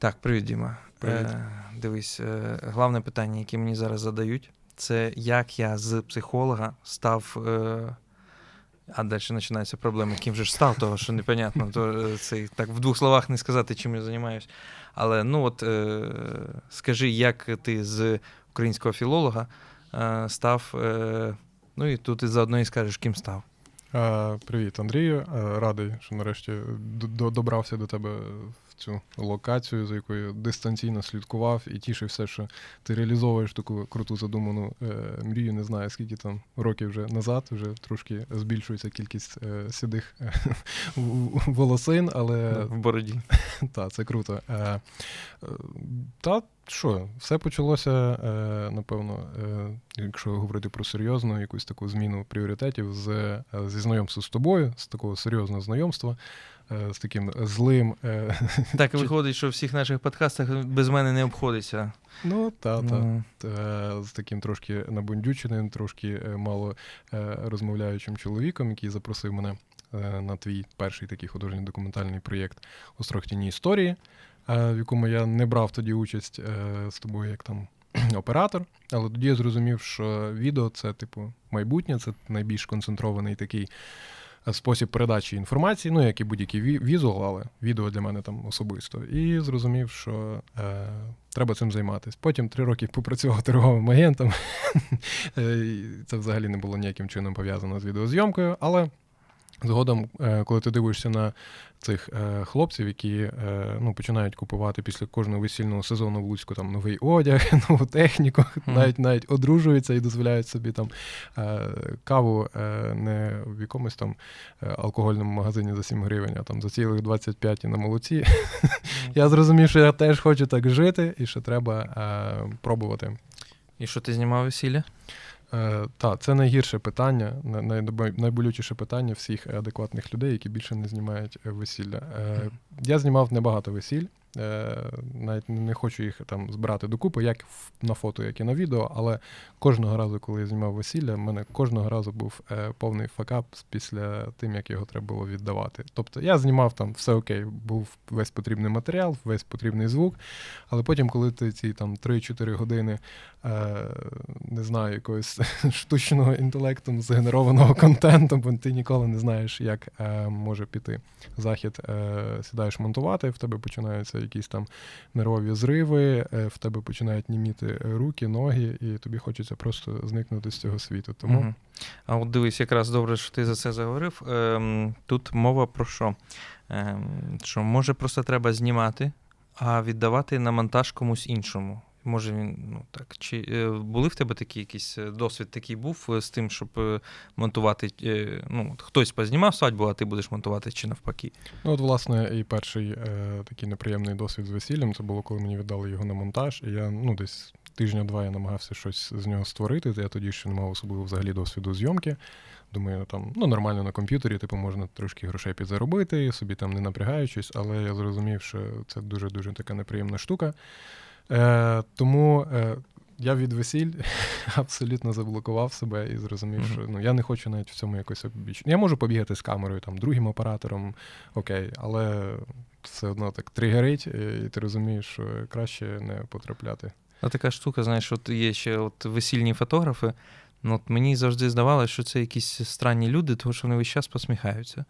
Так, привіт, Діма. Привіт. Е, дивись, е, головне питання, яке мені зараз задають, це як я з психолога став. Е, а далі починаються проблеми, ким же ж став, того що непонятно. То е, це так в двох словах не сказати, чим я займаюся. Але ну от е, скажи, як ти з українського філолога е, став. Е, ну і тут ти заодно і скажеш, ким став. Е, Привіт, Андрію. Е, Радий, що нарешті добрався до тебе в цю локацію, за якою дистанційно слідкував і тішився, що ти реалізовуєш таку круту задуману е, мрію. Не знаю, скільки там років вже назад, вже трошки збільшується кількість е, сідих е, волосин, але в бороді. та, це круто. Е, е, Та що, все почалося, е, напевно, е, якщо говорити про серйозну якусь таку зміну пріоритетів з, е, зі знайомства з тобою, з такого серйозного знайомства, з таким злим. е, Так виходить, що в всіх наших подкастах без мене не обходиться. Ну, та, та. Е, з таким трошки набундюченим, трошки е, мало е, розмовляючим чоловіком, який запросив мене е, на твій перший такий художній документальний проєкт «Острог тіні історії, е, в якому я не брав тоді участь е, з тобою як там оператор. Але тоді я зрозумів, що відео це, типу, майбутнє, це найбільш концентрований такий е, спосіб передачі інформації, ну, як і будь-який ві- візуал, але відео для мене там особисто. І зрозумів, що е, треба цим займатися. Потім три роки попрацював торговим агентом. Е, Це взагалі не було ніяким чином пов'язано з відеозйомкою, але. Згодом, е, коли ти дивишся на цих е, хлопців, які е, ну, починають купувати після кожного весільного сезону в Луцьку там новий одяг, нову техніку, навіть навіть одружуються і дозволяють собі там каву не в якомусь там алкогольному магазині за 7 гривень, а там за цілих 25 і на молоці. Я зрозумів, що я теж хочу так жити, і що треба пробувати. І що ти знімав весілля? Е, так, це найгірше питання, най- най- найболючіше питання всіх адекватних людей, які більше не знімають е, весілля. Е, я знімав небагато весіль. Е, навіть не хочу їх там збирати докупи, як на фото, як і на відео, але кожного разу, коли я знімав весілля, в мене кожного разу був е, повний факап після тим, як його треба було віддавати. Тобто я знімав там все окей, був весь потрібний матеріал, весь потрібний звук, але потім, коли ти ці там 3-4 години е, не знаю, якогось штучного інтелектом згенерованого контенту, бо ти ніколи не знаєш, як може піти захід. Сідаєш монтувати, в тебе починаються якісь там нервові зриви, е, в тебе починають німіти руки, ноги, і тобі хочеться просто зникнути з цього світу. Тому. А от дивись, якраз добре, що ти за це заговорив. Ем, тут мова про що? Ем, що може просто треба знімати, а віддавати на монтаж комусь іншому. Може він, ну так. Чи е, були в тебе такі якийсь е, досвід такий був е, з тим, щоб монтувати? Ну, хтось познімав свадьбу, а ти будеш монтувати чи навпаки? Ну, от, власне, і перший е, такий неприємний досвід з весіллям це було, коли мені віддали його на монтаж, і я ну, десь тижня-два я намагався щось з нього створити. Я тоді ще не мав особливо взагалі досвіду зйомки. Думаю, там ну, нормально на комп'ютері, типу, можна трошки грошей підзаробити, собі там не напрягаючись, але я зрозумів, що це дуже-дуже така неприємна штука. Е, тому е, я від весіль абсолютно заблокував себе і зрозумів, Мгм. що ну, я не хочу навіть в цьому якось обіч. Я можу побігати з камерою, там, другим оператором, окей, але все одно так тригерить, і, і ти розумієш, що краще не потрапляти. А така штука, знаєш, от є ще от весільні фотографи. Ну, от мені завжди здавалося, що це якісь странні люди, тому що вони весь час посміхаються.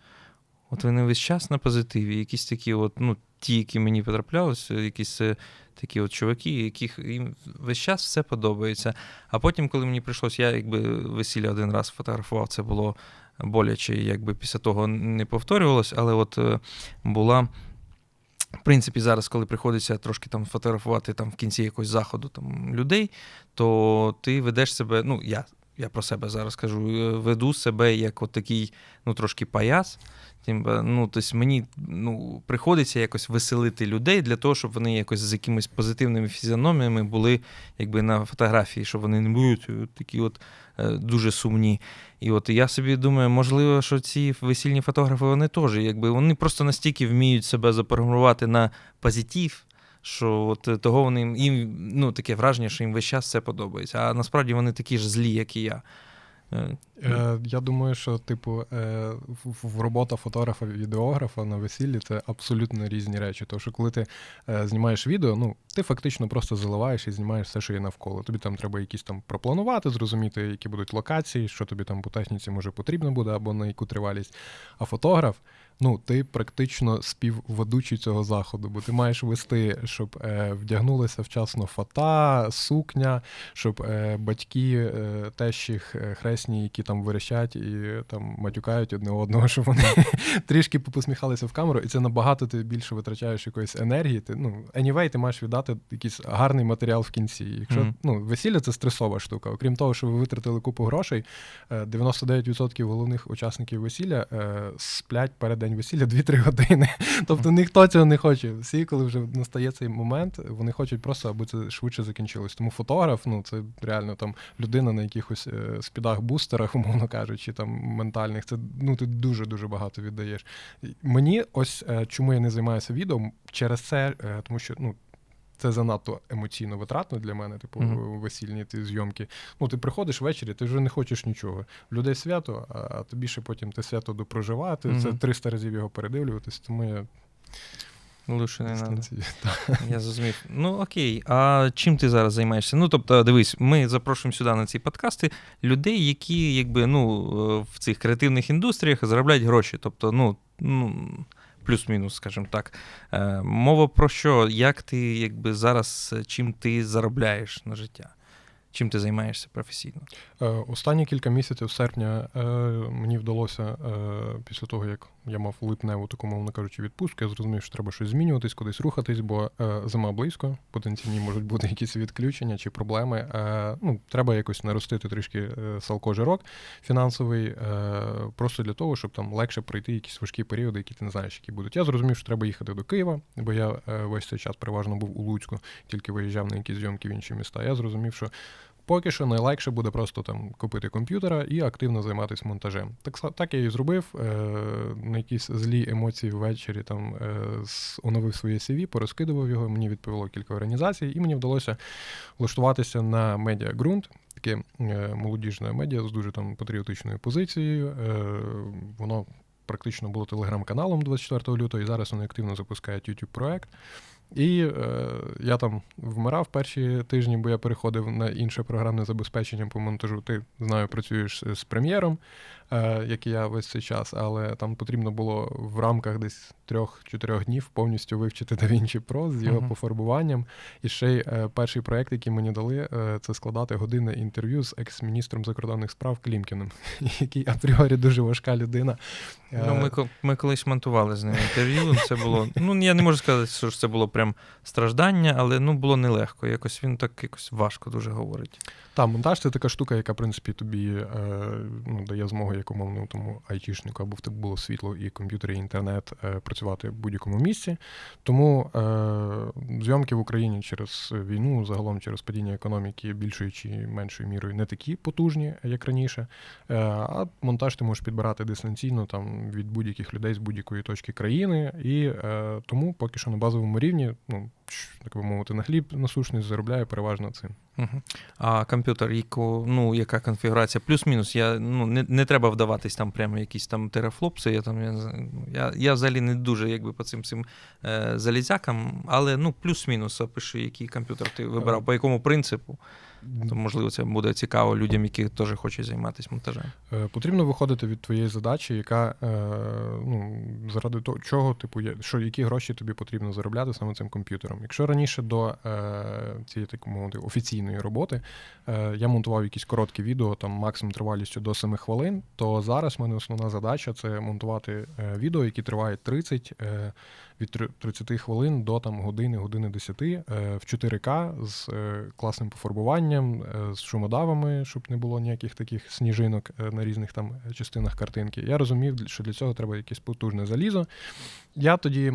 От вони весь час на позитиві, якісь такі, от, ну, ті, які мені потраплялися, якісь е, такі от чуваки, яких їм весь час все подобається. А потім, коли мені прийшлось, я якби весілля один раз фотографував, це було боляче, якби після того не повторювалось, але от е, була. В принципі, зараз, коли приходиться трошки там фотографувати там в кінці якогось заходу там людей, то ти ведеш себе, ну я, я про себе зараз кажу, е, веду себе як от такий, ну трошки паяс. Тим, е, ну, тобто мені ну, приходиться якось веселити людей для того, щоб вони якось з якимись позитивними фізіономіями були якби на фотографії, щоб вони не будуть такі от е, дуже сумні. І от я собі думаю, можливо, що ці весільні фотографи вони теж, якби вони просто настільки вміють себе запрограмувати на позитив, що от е, того вони їм ну, таке враження, що їм весь час все подобається. А насправді вони такі ж злі, як і я. Е, Е, я думаю, що, типу, е, робота фотографа відеографа на весіллі це абсолютно різні речі. Тому що коли ти е, знімаєш відео, ну ти фактично просто заливаєш і знімаєш все, що є навколо. Тобі там треба якісь там пропланувати, зрозуміти, які будуть локації, що тобі там по техніці може потрібно буде, або на яку тривалість. А фотограф. Ну, ти практично співведучий цього заходу, бо ти маєш вести, щоб е, вдягнулися вчасно фата, сукня, щоб е, батьки е, тещі х- хресні, які там верещать і там матюкають одне одного, щоб вони трішки посміхалися в камеру, і це набагато ти більше витрачаєш якоїсь енергії. Ти, ну, anyway, ти маєш віддати якийсь гарний матеріал в кінці. Якщо Мгм. ну, весілля це стресова штука. Окрім того, що ви витратили купу грошей, е, 99% головних учасників весілля е, сплять перед день весілля 2-3 години. Тобто ніхто цього не хоче. Всі, коли вже настає цей момент, вони хочуть просто, аби це швидше закінчилось. Тому фотограф, ну це реально там людина на якихось е, спідах-бустерах, умовно кажучи, там ментальних. Це ну ти дуже дуже багато віддаєш. Мені ось е, чому я не займаюся відео через це, е, тому що ну. Це занадто емоційно витратно для мене, типу, Мгм. весільні ті зйомки. Ну, ти приходиш ввечері, ти вже не хочеш нічого. В людей свято, а тобі ще потім те свято допроживати. Це 300 разів його передивлюватись, тому я Лучше не треба. Я зрозумів. Ну окей, а чим ти зараз займаєшся? Ну тобто, дивись, ми запрошуємо сюди на ці подкасти людей, які якби ну е, в цих креативних індустріях заробляють гроші. Тобто, ну, ну плюс-мінус, скажімо так. Е, Мова про що? Як ти якби зараз чим ти заробляєш на життя? Чим ти займаєшся професійно? Е, Останні кілька місяців серпня мені вдалося, після того, як я мав липневу, таку, мовно кажучи, відпустку, я зрозумів, що треба щось змінюватись, кудись рухатись, бо е, зима близько, потенційні можуть бути якісь відключення чи проблеми. Е, ну, треба якось наростити трішки е, салко-жирок фінансовий, е, просто для того, щоб там легше пройти якісь важкі періоди, які ти не знаєш, які будуть. Я зрозумів, що треба їхати до Києва, бо я е, весь цей час переважно був у Луцьку, тільки виїжджав на якісь зйомки в інші міста. Я зрозумів, що Поки що найлегше буде просто там купити комп'ютера і активно займатися монтажем. Так, так я і зробив. Е, на якісь злі емоції ввечері там е, оновив своє CV, порозкидував його. Мені відповіло кілька організацій, і мені вдалося влаштуватися на медіа ґрунт. Таке е, молодіжне медіа з дуже там патріотичною позицією. Е, воно практично було телеграм-каналом 24 лютого, і зараз вони активно запускають youtube проект і е, я там вмирав перші тижні, бо я переходив на інше програмне забезпечення по монтажу. Ти знаю, працюєш з прем'єром, е, як і я весь цей час, але там потрібно було в рамках десь трьох-чотирьох днів повністю вивчити DaVinci Pro з його Мгм. пофарбуванням. І ще й е, перший проект, який мені дали, е, це складати годинне інтерв'ю з екс-міністром закордонних справ Клімкіним, який апріорі дуже важка людина. Е, Ну, ми, ми колись монтували з ним інтерв'ю. Це було. Ну, я не можу сказати, що це було прям страждання, але ну було нелегко. Якось він так якось важко дуже говорить. Та, монтаж це така штука, яка, в принципі, тобі е, ну, дає змогу як умовному тому айтішнику, або в тебе було світло і комп'ютер, і інтернет е, працювати в будь-якому місці. Тому е, зйомки в Україні через війну, загалом через падіння економіки більшою чи меншою мірою не такі потужні, як раніше. Е, а монтаж ти можеш підбирати дистанційно там, від будь-яких людей з будь-якої точки країни. І е, тому поки що на базовому рівні, ну, так би мовити, на хліб насущний заробляю переважно цим. Угу. А комп'ютер, яку, ну, яка конфігурація? Плюс-мінус. Я, ну, не, не треба вдаватись там прямо якісь там терафлопси. Я, там, я, я, я взагалі не дуже якби, по цим цим е, залізякам, але ну, плюс-мінус опиши, який комп'ютер ти вибрав, по якому принципу. То, можливо, це буде цікаво людям, які теж хочуть займатися монтажем. Е, Потрібно виходити від твоєї задачі, яка е, ну, заради того, чого, типу, є- що які гроші тобі потрібно заробляти саме цим комп'ютером. Якщо раніше до е, цієї так мовити офіційної роботи я монтував якісь короткі відео, там максимум тривалістю до 7 хвилин, то зараз в мене основна задача це монтувати відео, які тривають 30 е, від три- 30 хвилин до там години, години 10 е, в 4К з класним пофарбуванням, е, з шумодавами, щоб не було ніяких таких сніжинок е, на різних там частинах картинки. Я розумів, що для цього треба якесь потужне залізо. Я тоді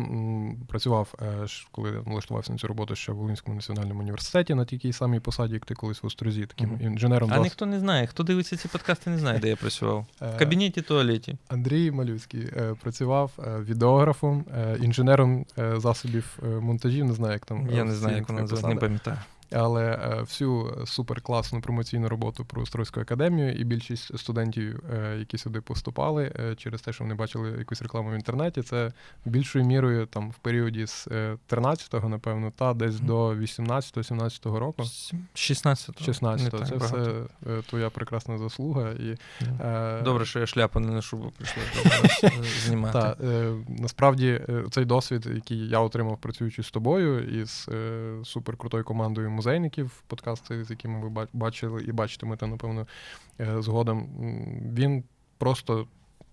працював, е, коли влаштувався на цю роботу ще в Волинському національному університеті на такій самій посаді, як ти колись в Острозі, таким Мгм. інженером. А зас- ніхто не знає, хто дивиться ці подкасти, не знає, де я працював. Е, В кабінеті туалеті. Андрій Малюцький е, працював е, відеографом, е, інженером е, засобів е, монтажів. Не знаю, як там Я не знаю, як вона не пам'ятаю. Але е, всю суперкласну промоційну роботу про Острозьку академію і більшість студентів, е, які сюди поступали е, через те, що вони бачили якусь рекламу в інтернеті, це більшою мірою там в періоді з е, 13-го, напевно, та десь до 18-17 року. 16 16-го. Це все е, твоя прекрасна заслуга. І, е, Добре, що я шляпу не ношу, бо е, знімати. Та, е, насправді е, цей досвід, який я отримав працюючи з тобою і з е, суперкрутою командою музейників, подкасти, з якими ви бачили і бачитимете, напевно, е, згодом, він просто.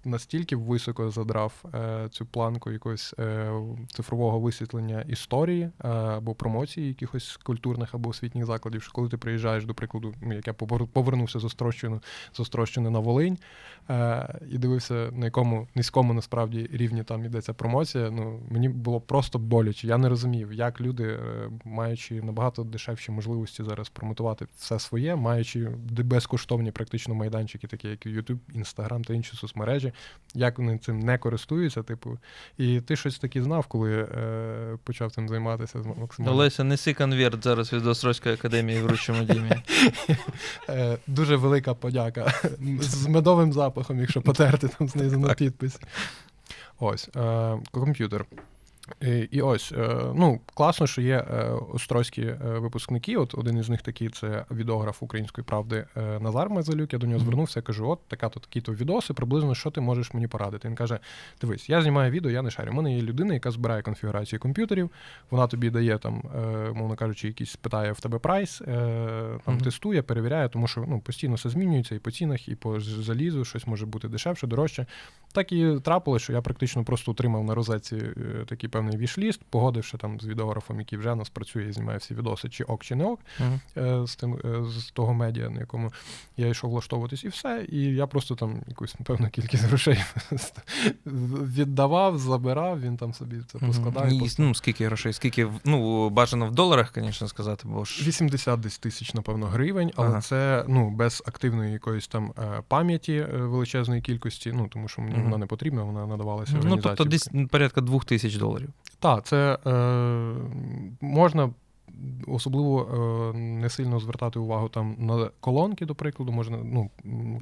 Настільки високо задрав е, цю планку якогось е, цифрового висвітлення історії е, або промоції якихось культурних або освітніх закладів, що коли ти приїжджаєш, до прикладу, ну, як я повернувся з Острощини, з Острощини на Волинь, е, і дивився, на якому низькому насправді рівні там йдеться промоція. Ну мені було просто боляче. Я не розумів, як люди, е, маючи набагато дешевші можливості зараз промотувати все своє, маючи безкоштовні практично майданчики, такі як YouTube, Instagram та інші соцмережі, як вони цим не користуються. Типу, і ти щось таке знав, коли е, почав цим займатися максимально. Олеся, неси конверт зараз від Острозької академії вручимо Дімі. Е, дуже велика подяка з медовим запахом, якщо потерти там знизу на підпис. Ось, е, комп'ютер. І, і ось, е, ну, класно, що є е, острозькі е, випускники. От один із них такий це відеограф української правди е, Назар Мазалюк. Я до нього звернувся, я кажу: от така то такі-то відоси, приблизно що ти можеш мені порадити. Він каже: Дивись, я знімаю відео, я не шарю. У мене є людина, яка збирає конфігурації комп'ютерів. Вона тобі дає там, е, мовно кажучи, якийсь питає в тебе прайс, е, там Мгм. тестує, перевіряє, тому що ну, постійно все змінюється і по цінах, і по залізу, щось може бути дешевше, дорожче. Так і трапилось, що я практично просто отримав на розетці е, такий певний вішліст, погодивши там з відеографом, який вже нас працює і знімає всі відоси, чи ок, чи не ок е, з тим е, з того медіа, на якому я йшов влаштовуватись, і все. І я просто там якусь певну кількість грошей віддавав, забирав, він там собі це поскладав. і Ні, пос- ну, скільки грошей, скільки, ну, бажано в доларах, звісно, сказати, бо ж. 80 десь тисяч, напевно, гривень, але Ага. це ну без активної якоїсь там пам'яті величезної кількості. Ну тому що мені Мгм. вона не потрібна, вона надавалася Ну, тобто десь порядка двох тисяч доларів. Так, це е, можна особливо е, не сильно звертати увагу там на колонки, до прикладу, можна ну,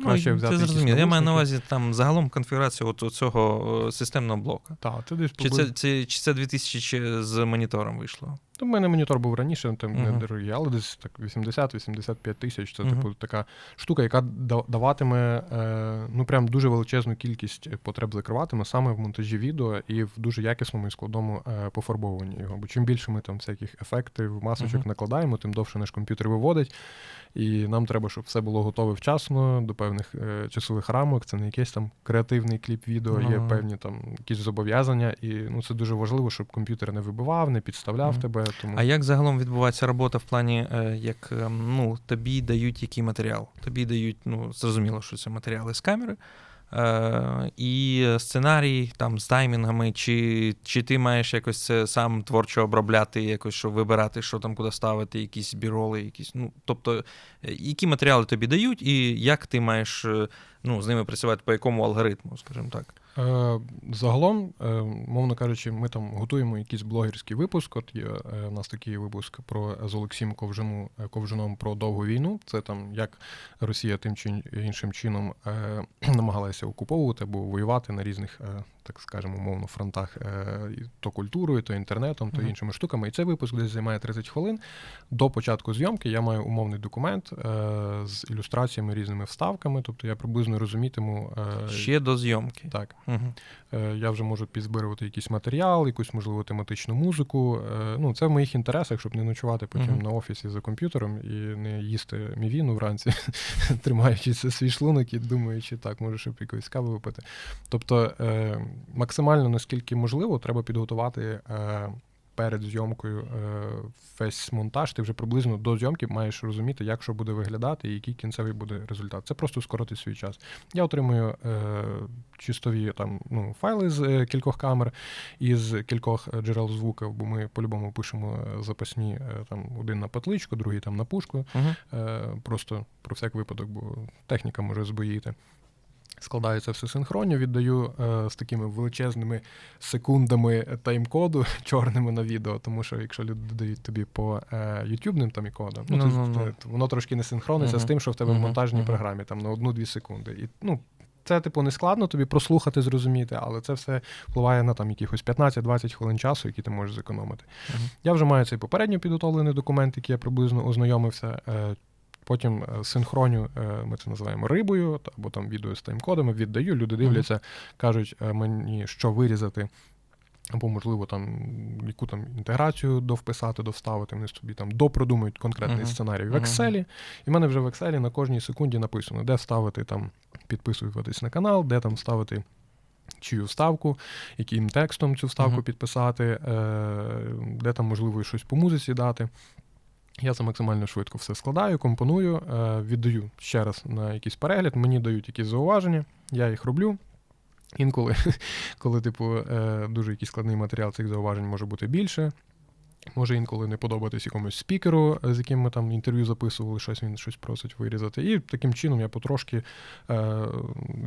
краще ну, взяти. Це зрозуміло. Я маю на увазі там загалом конфігурацію от цього е, системного блока. Так, це десь Чи приблизно- це, це, чи це 2000 чи з монітором вийшло? У мене монітор був раніше, там не дорогий, але десь так 80-85 тисяч. Це Мгм. типу така штука, яка даватиме е, ну прям дуже величезну кількість потреб закриватиме саме в монтажі відео і в дуже якісному і складному е, пофарбовуванні його. Бо чим більше ми там всяких ефектів, масочок Мгм. накладаємо, тим довше наш комп'ютер виводить. І нам треба, щоб все було готове вчасно до певних е, часових рамок. Це не якийсь там креативний кліп відео, є певні там якісь зобов'язання, і ну це дуже важливо, щоб комп'ютер не вибивав, не підставляв тебе. Тому А як загалом відбувається робота в плані, е, як е, ну, тобі дають який матеріал? Тобі дають, ну, зрозуміло, що це матеріали з камери. Е, і сценарій там з таймінгами, чи, чи ти маєш якось це сам творчо обробляти, якось що вибирати, що там куди ставити, якісь біроли, якісь. Ну, тобто, які матеріали тобі дають, і як ти маєш ну, з ними працювати, по якому алгоритму, скажімо так. Е, Загалом, е, мовно кажучи, ми там готуємо якийсь блогерський випуск. От є е, у нас такий випуск про з Олексієм Ковжину, е, Ковжином про довгу війну. Це там як Росія тим чи іншим чином е, намагалася окуповувати або воювати на різних, е, так скажемо, умовно, фронтах е, то культурою, то інтернетом, то іншими штуками. І цей випуск десь займає 30 хвилин. До початку зйомки я маю умовний документ е, з ілюстраціями, різними вставками. Тобто я приблизно розумітиму. е, Ще до зйомки. Так, Угу. Е, Я вже можу підзбирувати якийсь матеріал, якусь, можливо, тематичну музику. Е, Ну, це в моїх інтересах, щоб не ночувати потім на офісі за комп'ютером і не їсти мівіну вранці, тримаючи свій шлунок і думаючи, так, може, щоб якоїсь кави випити. Тобто, е, максимально наскільки можливо, треба підготувати. Перед зйомкою е, весь монтаж, ти вже приблизно до зйомки маєш розуміти, як що буде виглядати і який кінцевий буде результат. Це просто скоротить свій час. Я отримую е, чистові там ну, файли з е, кількох камер із кількох е, джерел звуку, бо ми по-любому пишемо запасні там один на петличку, другий там на пушку. Угу. Е, просто про всяк випадок, бо техніка може збоїти. Складаю це все синхронно, віддаю е, з такими величезними секундами тайм-коду чорними на відео, тому що якщо люди додають тобі по е, ютубним там і кодам, ну, Ну-ну-ну. то, то воно трошки не синхрониться Мгм. з тим, що в тебе в Мгм. монтажній Мгм. програмі там на одну-дві секунди. І, ну, це, типу, не складно тобі прослухати, зрозуміти, але це все впливає на там якихось 15-20 хвилин часу, які ти можеш зекономити. Я вже маю цей попередньо підготовлений документ, який я приблизно ознайомився. Е, Потім е, синхроню, е, ми це називаємо рибою, або там відео з тайм-кодами, віддаю, люди дивляться, кажуть е, мені, що вирізати, або, можливо, там яку там інтеграцію довписати, довставити. Вони собі там допродумують конкретний Мгм. сценарій в. Excel. І в мене вже в Excel на кожній секунді написано, де ставити там, підписуватись на канал, де там ставити. Чию вставку, яким текстом цю вставку Мгм. підписати, е, де там можливо щось по музиці дати. Я це максимально швидко все складаю, компоную, е, віддаю ще раз на якийсь перегляд, мені дають якісь зауваження, я їх роблю. Інколи, коли, типу, е, дуже якийсь складний матеріал, цих зауважень може бути більше. Може інколи не подобатись якомусь спікеру, з яким ми там інтерв'ю записували, щось він щось просить вирізати. І таким чином я потрошки е,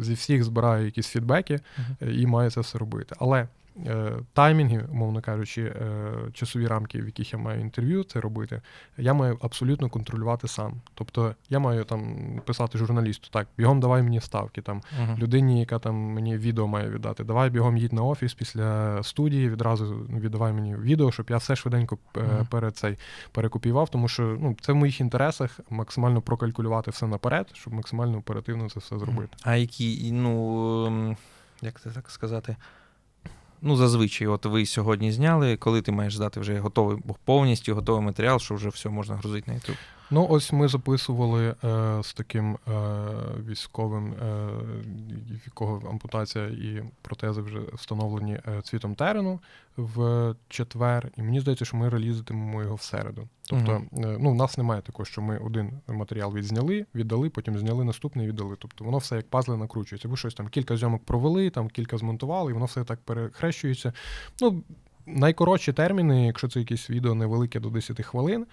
зі всіх збираю якісь фідбеки Мгм. е, і маю це все робити. Але таймінги, умовно кажучи, е, часові рамки, в яких я маю інтерв'ю це робити, я маю абсолютно контролювати сам. Тобто я маю там писати журналісту, так, бігом давай мені ставки. Там Мгм. людині, яка там мені відео має віддати, давай бігом їдь на офіс після студії, відразу віддавай мені відео, щоб я все швиденько е, Мгм. перед цей перекопіював, тому що ну, це в моїх інтересах максимально прокалькулювати все наперед, щоб максимально оперативно це все зробити. А які, ну, ем, як це так сказати? Ну, зазвичай, от ви сьогодні зняли, коли ти маєш здати вже готовий, повністю готовий матеріал, що вже все можна грузити на YouTube. Ну, ось ми записували е, з таким е, військовим, е, в якого ампутація і протези вже встановлені е, цвітом терену в четвер. І мені здається, що ми релізитимемо його в середу. Тобто, е, ну, в нас немає такого, що ми один матеріал відзняли, віддали, потім зняли наступний, віддали. Тобто воно все як пазли накручується. Ви щось там кілька зйомок провели, там кілька змонтували, і воно все так перехрещується. Ну, найкоротші терміни, якщо це якесь відео невелике до 10 хвилин,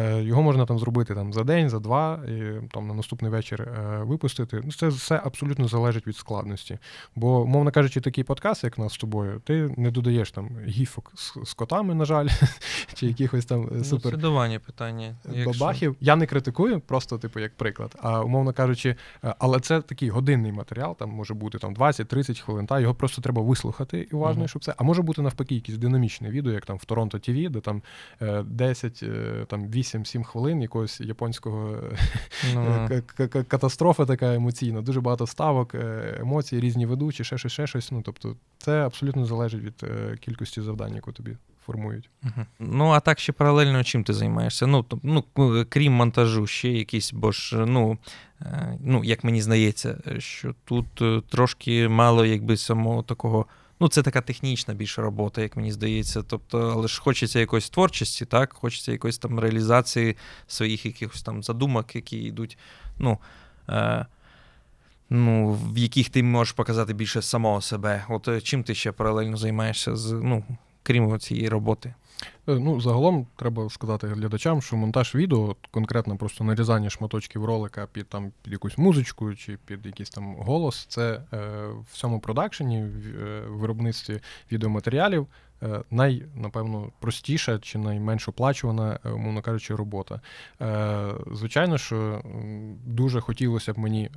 його можна там зробити там, за день, за два, і там на наступний вечір е, випустити. Ну, це все абсолютно залежить від складності. Бо, мовно кажучи, такий подкаст, як нас з тобою, ти не додаєш там гіфок з, з котами, на жаль, чи якихось там е, Ну, супер давання питання. Бабахів. Я не критикую, просто типу як приклад. А умовно кажучи, е, але це такий годинний матеріал, там може бути там 20-30 хвилин. Та його просто треба вислухати і уважно, Мгм. щоб це. А може бути навпаки якесь динамічне відео, як там в Торонто ТВ, де там е, 10, е, там 8-7 хвилин якогось японського е, Ну, к- к- к- катастрофа така емоційна, дуже багато ставок, е, емоцій, різні ведучі, ще щось, ще щось. Ну тобто, це абсолютно залежить від е, кількості завдань, яку тобі формують. Мгм. Ну, а так ще паралельно чим ти займаєшся? Ну, тоб- ну крім монтажу, ще якісь, бо ж, ну, е, ну, як мені здається, що тут е, трошки мало якби самого такого. Ну, це така технічна більше робота, як мені здається. Тобто, але ж хочеться якоїсь творчості, так? Хочеться якоїсь там реалізації своїх якихось там задумок, які йдуть. Ну, е, ну, в яких ти можеш показати більше самого себе. От е, чим ти ще паралельно займаєшся з, ну, крім цієї роботи? Е, Ну, загалом треба сказати глядачам, що монтаж відео, конкретно просто нарізання шматочків ролика під там під якусь музичку чи під якийсь там голос, це е, в цьому продакшені, в е, виробництві відеоматеріалів. Е, Най, напевно, простіша чи найменш оплачувана, е, умовно кажучи, робота. Е, Звичайно, що дуже хотілося б мені,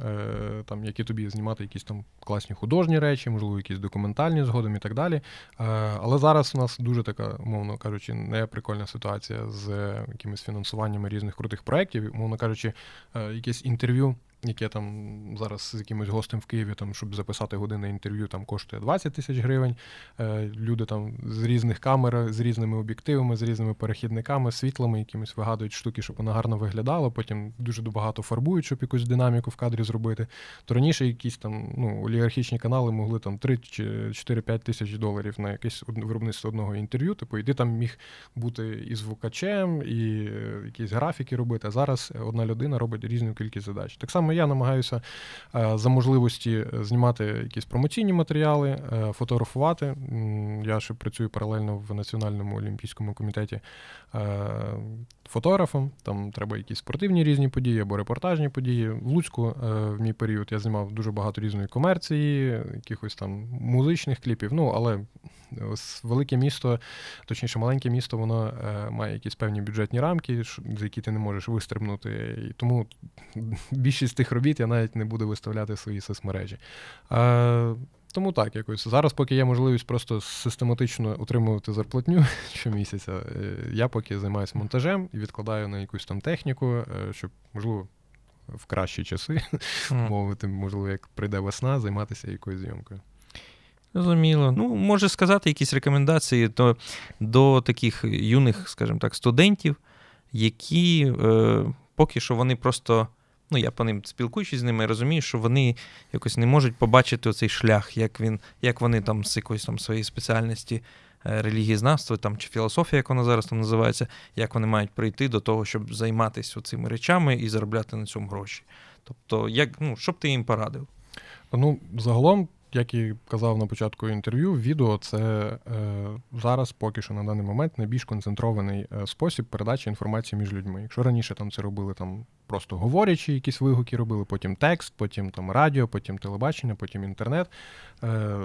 там, як і тобі, знімати якісь там класні художні речі, можливо, якісь документальні згодом і так далі. Але зараз у нас дуже така, умовно кажучи, неприкольна ситуація з якимись фінансуваннями різних крутих проєктів. Умовно кажучи, якесь інтерв'ю, яке там зараз з якимось гостем в Києві, там, щоб записати годинне інтерв'ю, там коштує 20 тисяч гривень. Е, Люди там з різних камер, з різними об'єктивами, з різними перехідниками, світлами, якимись вигадують штуки, щоб вона гарно виглядала. Потім дуже багато фарбують, щоб якусь динаміку в кадрі зробити. То раніше якісь там ну, олігархічні канали могли там 3 чи 4-5 тисяч доларів на якесь виробництво одного інтерв'ю. Типу, і ти там міг бути і звукачем, і е, якісь графіки робити. А зараз одна людина робить різну кількість задач. Так само я намагаюся е, за можливості е, знімати якісь промоційні матеріали, е, фотографувати. Я ще працюю паралельно в Національному олімпійському комітеті. Фотографом, там треба якісь спортивні різні події або репортажні події. В Луцьку е, в мій період я знімав дуже багато різної комерції, якихось там музичних кліпів. Ну, але велике місто, точніше, маленьке місто, воно е, має якісь певні бюджетні рамки, за які ти не можеш вистрибнути. І тому більшість тих робіт я навіть не буду виставляти в свої соцмережі. Е, тому так, якось зараз, поки є можливість просто систематично отримувати зарплатню щомісяця, е, я поки займаюся монтажем і відкладаю на якусь там техніку, е, щоб, можливо, в кращі часи, М. мовити, можливо, як прийде весна, займатися якоюсь зйомкою. Зрозуміло. Ну, може сказати якісь рекомендації до, до таких юних, скажімо так, студентів, які е, поки що вони просто. Ну, я по ним спілкуючись з ними, розумію, що вони якось не можуть побачити оцей шлях, як він, як вони там з якоїсь там своєї спеціальності е, релігієзнавства там, чи філософія, як вона зараз там називається, як вони мають прийти до того, щоб займатися цими речами і заробляти на цьому гроші. Тобто, як, ну, що б ти їм порадив? Ну, загалом, як і казав на початку інтерв'ю, відео це е, зараз поки що на даний момент найбільш концентрований е, спосіб передачі інформації між людьми. Якщо раніше там це робили там просто говорячи, якісь вигуки робили, потім текст, потім там радіо, потім телебачення, потім інтернет. Е,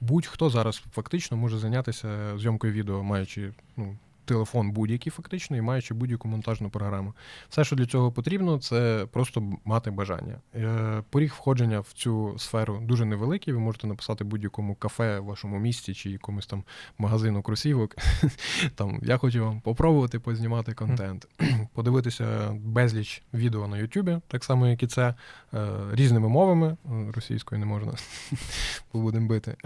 будь-хто зараз фактично може зайнятися зйомкою відео, маючи ну, телефон будь-який фактично і маючи будь-яку монтажну програму. Все, що для цього потрібно, це просто мати бажання. Е, Поріг входження в цю сферу дуже невеликий. Ви можете написати будь-якому кафе в вашому місті чи якомусь там магазину кросівок. Там я хочу вам попробувати познімати контент, подивитися безліч відео на Ютубі, так само, як і це, е, різними мовами. е, Російською не можна, бо бити.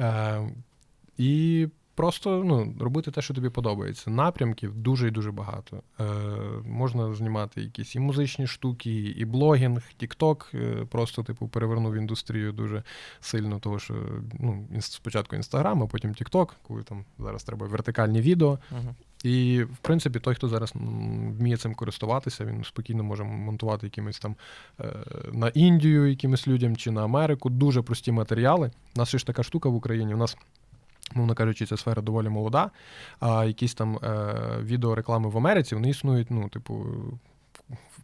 І просто ну, робити те, що тобі подобається. Напрямків дуже і дуже багато. Е, можна знімати якісь і музичні штуки, і блогінг, тікток просто типу перевернув індустрію дуже сильно, того що ну, спочатку інстаграм, а потім тікток, коли там зараз треба вертикальні відео. Угу. І, в принципі, той, хто зараз вміє цим користуватися, він спокійно може монтувати якимось там е, на Індію, якимось людям чи на Америку. Дуже прості матеріали. У нас ще ж така штука в Україні. У нас, мовно кажучи, ця сфера доволі молода. А якісь там е, відеореклами в Америці вони існують, ну, типу.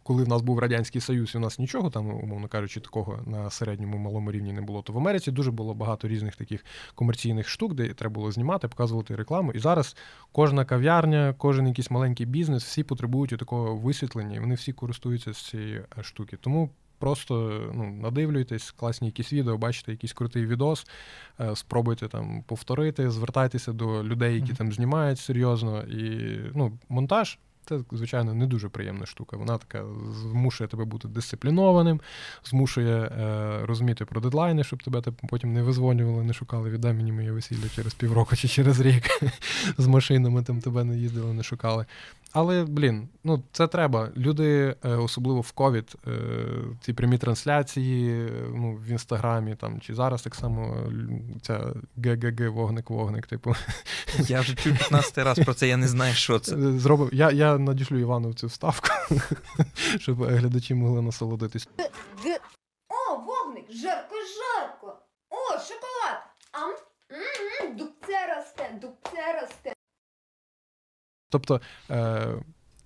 Коли в нас був Радянський Союз, і у нас нічого там, умовно кажучи, такого на середньому малому рівні не було, то в Америці дуже було багато різних таких комерційних штук, де треба було знімати, показувати рекламу. І зараз кожна кав'ярня, кожен якийсь маленький бізнес, всі потребують такого висвітлення, і вони всі користуються з цієї е, штуки. Тому просто ну, надивлюйтесь, класні якісь відео, бачите якийсь крутий відос, е, спробуйте там повторити, звертайтеся до людей, які Мгм. там знімають серйозно. І ну, монтаж. Це, звичайно, не дуже приємна штука. Вона така змушує тебе бути дисциплінованим, змушує е, розуміти про дедлайни, щоб тебе потім не визвонювали, не шукали, віддай мені моє весілля через півроку чи через рік з машинами там тебе не їздили, не шукали. Але, блін, ну це треба. Люди, е, особливо в ковід, е, ці прямі трансляції е, ну, в інстаграмі там, чи зараз так само ця ГГГ, вогник-вогник, типу, Я вже чую 15 раз про це, я не знаю, що це. Зробив. Я, я надішлю Івану цю вставку, щоб глядачі могли насолодитись. О, вогник, жарко, жарко. О, шоколад. Ам, дубце росте, дубце росте. Тобто е,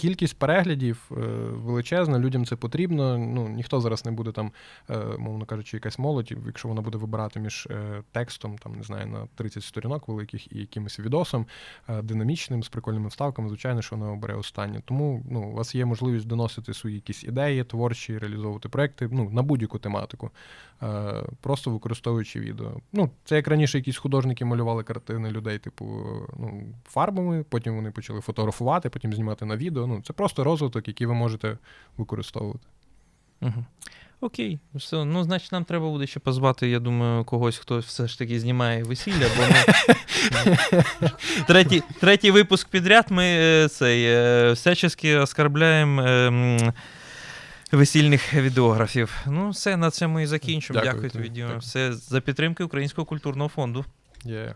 кількість переглядів е, величезна, людям це потрібно. Ну, ніхто зараз не буде там, е, мовно кажучи, якась молодь, якщо вона буде вибирати між е, текстом, там, не знаю, на 30 сторінок великих і якимось відосом динамічним, з прикольними вставками, звичайно, що вона обере останнє. Тому ну, у вас є можливість доносити свої якісь ідеї, творчі, реалізовувати проекти ну, на будь-яку тематику, просто використовуючи відео. Ну, це як раніше якісь художники малювали картини людей, типу, ну, фарбами, потім вони почали фотографувати, потім знімати на відео. Ну, це просто розвиток, який ви можете використовувати. Угу. Окей, все. Ну, значить, нам треба буде ще позвати, я думаю, когось, хто все ж таки знімає весілля, бо ми. третій, третій випуск підряд ми е, цей, е, всячески оскарбляємо. е, Весільних відеографів. Ну, все, на цьому і закінчимо. Дякую Дякую тобі. Діма. Дякую. Все за підтримки Українського культурного фонду. Yeah.